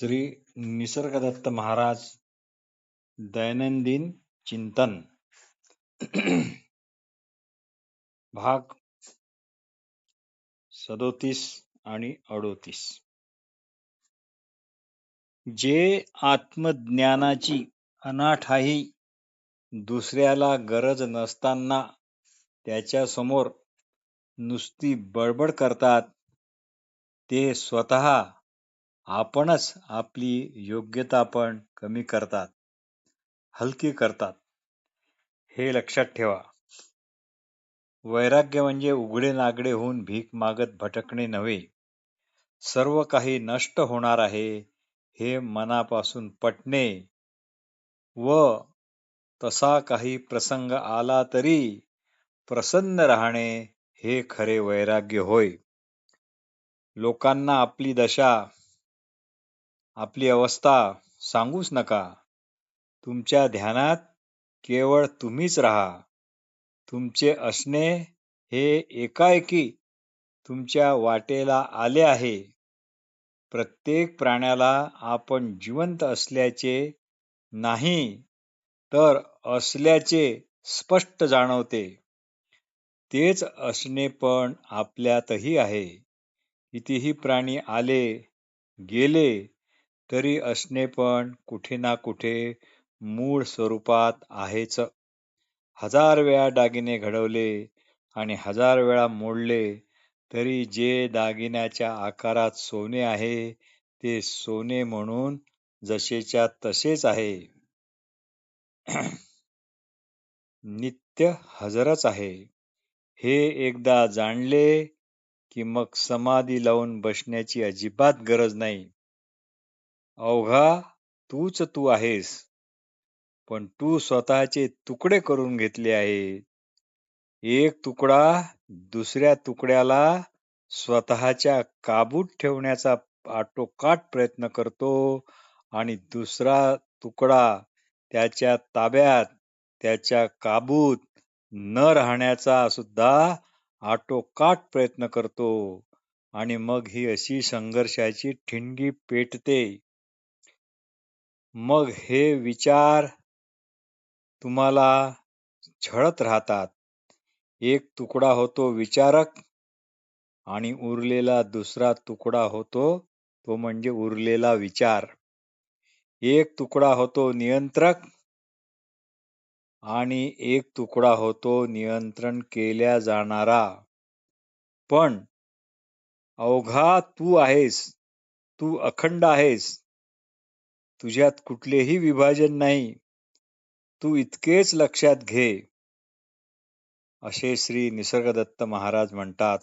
श्री निसर्गदत्त महाराज दैनंदिन चिंतन. भाग सदोतीस आणि अडोतीस. जे आत्मज्ञानाची अनाठाही दुसऱ्याला गरज नसताना त्याच्यासमोर नुसती बडबड करतात ते स्वतः आपणच आपली योग्यता पण कमी करतात हलकी करतात. हे लक्षात ठेवा. वैराग्य म्हणजे उघडे नागडे होऊन भीक मागत भटकणे नव्हे. सर्व काही नष्ट होणार आहे हे मनापासून पटणे. व तसा काही प्रसंग आला तरी प्रसन्न राहणे हे खरे वैराग्य होय. लोकांना आपली दशा आपली अवस्था सांगूच नका. तुमच्या ध्यानात केवळ तुम्हीच राहा. तुमचे असणे हे एकाएकी तुमच्या वाटेला आले आहे. प्रत्येक प्राण्याला आपण जिवंत असल्याचे नाही तर असल्याचे स्पष्ट जाणवते. तेच असणे पण आपल्यातही आहे. कितीही प्राणी आले गेले तरी असणे पण कुठे ना कुठे मूळ स्वरूपात आहेच. हजार वेळा दागिने घडवले आणि हजार वेळा मोडले तरी जे दागिन्याच्या आकारात सोने आहे ते सोने म्हणून जसेच्या तसेच आहे. नित्य हजरच आहे. हे एकदा जाणले की मग समाधी लावून बसण्याची अजिबात गरज नाही. अवघा तूच तू आहेस. पण तू स्वतःचे तुकडे करून घेतले आहे. एक तुकडा दुसऱ्या तुकड्याला स्वतःच्या काबूत ठेवण्याचा आटोकाट प्रयत्न करतो आणि दुसरा तुकडा त्याच्या ताब्यात त्याच्या काबूत न राहण्याचा सुद्धा आटोकाट प्रयत्न करतो आणि मग ही अशी संघर्षाची ठिणगी पेटते. मग हे विचार तुम्हाला छळत राहतात. एक तुकडा होतो विचारक आणि उरलेला दुसरा तुकडा होतो तो म्हणजे उरलेला विचार. एक तुकडा होतो नियंत्रक आणि एक तुकडा होतो नियंत्रण केल्या जाणारा. पण अवघा तू आहेस तू अखंड आहेस. तुझ्यात कुठलेही विभाजन नाही. तू इतकेच लक्षात घे. असे श्री निसर्गदत्त महाराज म्हणतात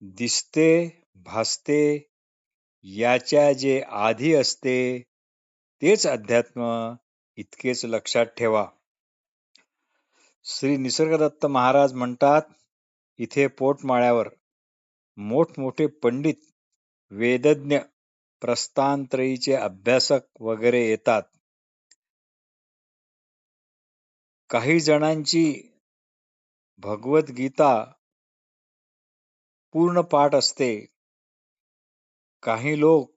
दिसते भासते याच्या जे आधी असते तेच अध्यात्म इतकेच लक्षात ठेवा. श्री निसर्गदत्त महाराज म्हणतात इथे पोटमाळ्यावर मोठमोठे पंडित वेदज्ञ प्रस्थानत्रयीचे अभ्यासक वगैरे येतात. काही जणांची भगवद्गीता पूर्ण पाठ असते. काही लोक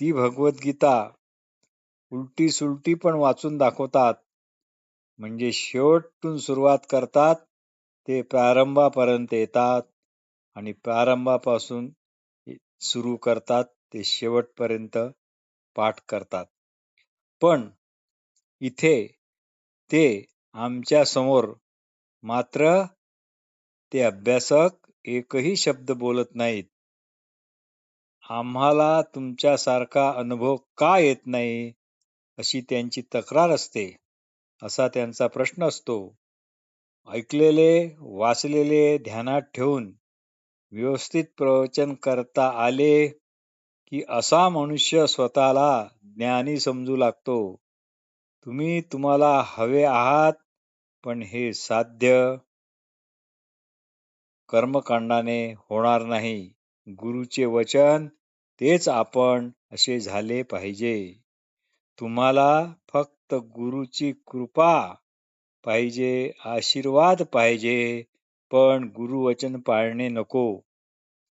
ती भगवद्गीता उलटी सुलटी पण वाचून दाखवतात. म्हणजे शेवटून सुरुवात करतात ते प्रारंभापर्यंत येतात आणि प्रारंभापासून सुरू करतात ते शेवटपर्यंत पाठ करतात. पण इथे ते आमच्यासमोर मात्र ते अभ्यासक एकही शब्द बोलत नाहीत. आम्हाला तुमच्यासारखा अनुभव का येत नाही अशी त्यांची तक्रार असते असा त्यांचा प्रश्न असतो. ऐकलेले वाचलेले ध्यानात ठेवून व्यवस्थित प्रवचन करता आले की असा मनुष्य स्वतःला ज्ञानी समजू लागतो. तुम्ही तुम्हाला हवे आहात पण हे साध्य कर्मकांडाने होणार नाही. गुरुचे वचन तेच आपण असे झाले पाहिजे. तुम्हाला फक्त गुरुची कृपा पाहिजे आशीर्वाद पाहिजे पण गुरुवचन पाळणे नको.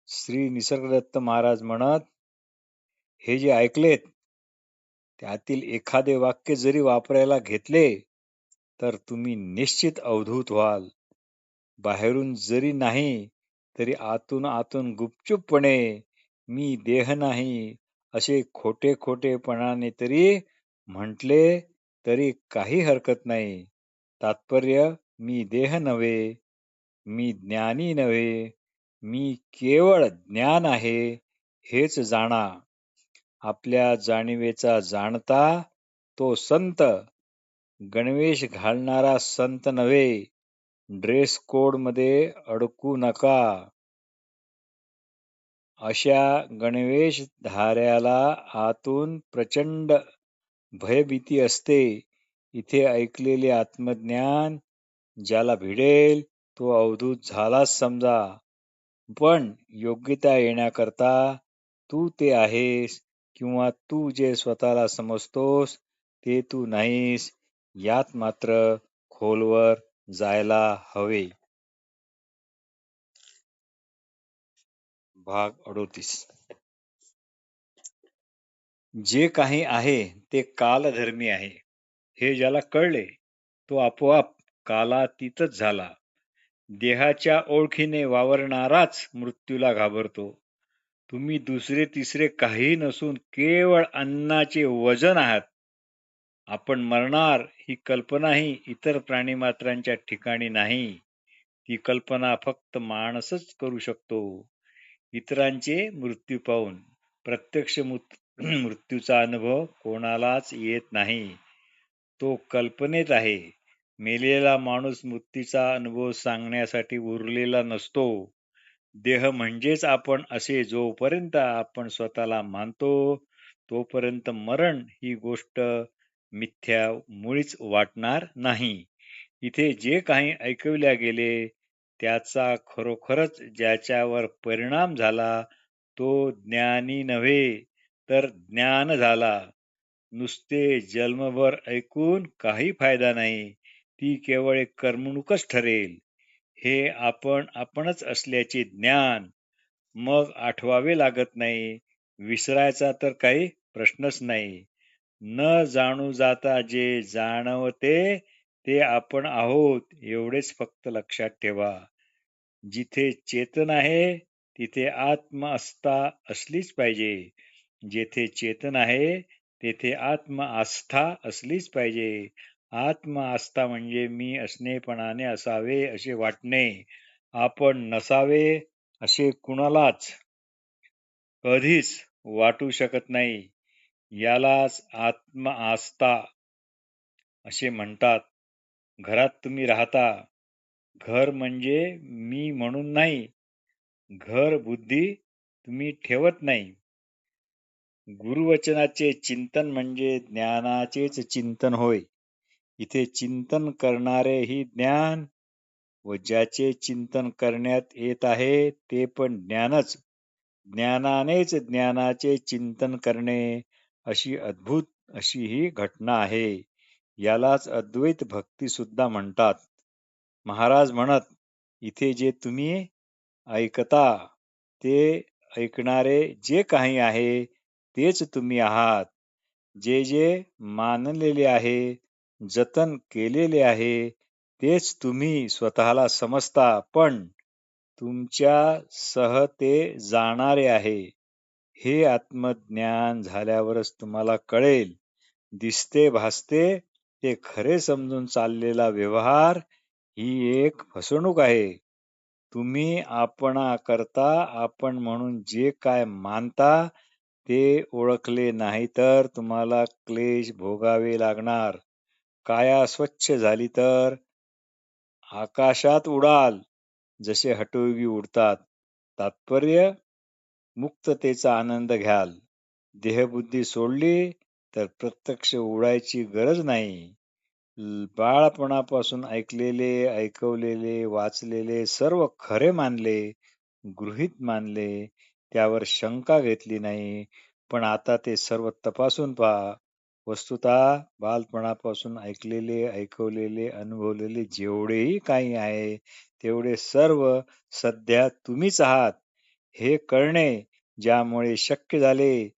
श्री निसर्गदत्त महाराज म्हणत हे जे ऐकलेत त्यातील एखादे वाक्य जरी वापरायला घेतले तर तुम्ही निश्चित अवधूत व्हाल. बाहेरून जरी नाही तरी आतून आतून गुपचूपपणे मी देह नाही असे खोटे खोटेपणाने तरी म्हटले तरी काही हरकत नाही. तात्पर्य मी देह नव्हे मी ज्ञानी नव्हे मी केवळ ज्ञान आहे हेच जाणा. आपल्या जाणीवेचा जाणता तो संत. गणवेश घालणारा संत नव्हे ड्रेस कोडमध्ये अडकू नका. अशा गणवेश धाऱ्याला आतून प्रचंड भयभीती असते. इथे ऐकलेले आत्मज्ञान ज्याला भिडेल तो अवधूत झालास समजा. पण योग्यता येण्याकरता तू ते आहेस किंवा तू जे स्वतःला समजतोस ते तू नाहीस यात मात्र खोलवर जायला हवे. भाग अडोतीस. जे काही आहे ते कालधर्मी आहे. हे ज्याला कळले तो आपोआप कालातीतच झाला. देहाच्या ओळखीने वावरणाराच मृत्यूला घाबरतो. तुम्ही दुसरे तिसरे काही नसून केवळ अन्नाचे वजन आहात. आपण मरणार ही कल्पनाही इतर प्राणीमात्रांच्या ठिकाणी नाही. ती कल्पना फक्त माणसच करू शकतो. इतरांचे मृत्यू पाहून प्रत्यक्ष मृत्यूचा अनुभव कोणालाच येत नाही. तो कल्पनेत आहे. मेलेला माणूस मृत्यूचा अनुभव सांगण्यासाठी उरलेला नसतो. देह म्हणजेच आपण असे जोपर्यंत आपण स्वतःला मानतो तोपर्यंत मरण ही गोष्ट मिथ्या मुळीच वाटणार नाही. इथे जे काही ऐकविल्या गेले त्याचा खरोखरच ज्याच्यावर परिणाम झाला तो ज्ञानी नव्हे तर ज्ञान झाला. नुसते जन्मभर ऐकून काही फायदा नाही. ती केवळ एक करमणूकच ठरेल. हे आपण आपणच असल्याचे ज्ञान मग आठवावे लागत नाही. विसरायचा तर काही प्रश्नच नाही. न जाणू जाता जे जाणवते ते आपण आहोत एवढेच फक्त लक्षात ठेवा. जिथे चेतन आहे तिथे आत्म असता असलीच पाहिजे. जेथे चेतन आहे तेथे आत्म आस्था असलीच पाहिजे. आत्म आस्था म्हणजे मी असणेपणाने असावे असे वाटणे. आपण नसावे असे कुणालाच कधीच वाटू शकत नाही. यालाच आत्म आस्था असे म्हणतात. घरात तुम्ही राहता. घर म्हणजे मी म्हणून नाही. घर बुद्धी तुम्ही ठेवत नाही. गुरुवचनाचे चिंतन म्हणजे ज्ञानाचेच चिंतन होय. इथे चिंतन करणारे ही ज्ञान व ज्याचे चिंतन करण्यात येत आहे ते पण ज्ञानच. ज्ञानानेच ज्ञानाचे चिंतन करणे अशी अद्भुत अशी ही घटना आहे. यालाच अद्वैत भक्ती सुद्धा म्हणतात. महाराज म्हणत इथे जे तुम्ही ऐकता ते ऐकणारे जे काही आहे तेच तुम्ही आहात. जे जे मानलेले आहे जतन केलेले आहे तेच तुम्ही स्वतःला समजता पण तुमच्या सह ते जाणारे आहे. हे आत्मज्ञान झाल्यावरच तुम्हाला कळेल. दिसते भासते ते खरे समजून चाललेला व्यवहार ही एक फसवणूक आहे. तुम्ही आपणा करता आपण म्हणून जे काय मानता ते ओळखले नाही तर तुम्हाला क्लेश भोगावे लागणार. काया स्वच्छ झाली तर? आकाशात उडाल जसे हटोगी उडतात. तात्पर्य? मुक्ततेचा आनंद घ्याल. देहबुद्धी सोडली तर प्रत्यक्ष उडायची गरज नाही. बाळपणापासून ऐकलेले ऐकवलेले वाचलेले सर्व खरे मानले गृहित मानले त्यावर शंका घेतली नाही. पण आता ते सर्व तपासून पहा. वस्तुतः बालपणापासून ऐकलेले ऐकवलेले अनुभवलेले जेवढेही काही आहे तेवढे सर्व सध्या तुम्हीच आहात. हे कळणे ज्यामुळे शक्य झाले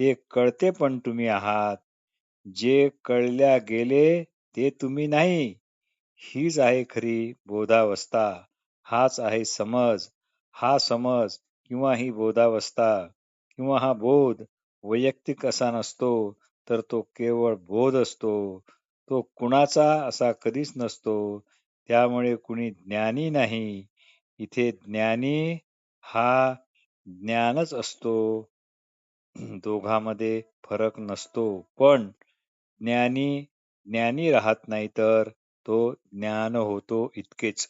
ते कळते पण तुम्ही आहात. जे कळल्या गेले ते तुम्ही नाही. हीच आहे खरी बोधावस्था. हाच आहे समज. हा समज किंवा ही बोधावस्था किंवा हा बोध वैयक्तिक असा नसतो. तर तो केवळ बोध असतो. तो कुणाचा असा कधीच नसतो. त्यामुळे कुणी ज्ञानी नाही. इथे ज्ञानी हा ज्ञानच असतो. दोघांमध्ये फरक नसतो. पण ज्ञानी ज्ञानी राहत नाही तर तो ज्ञान होतो इतकेच.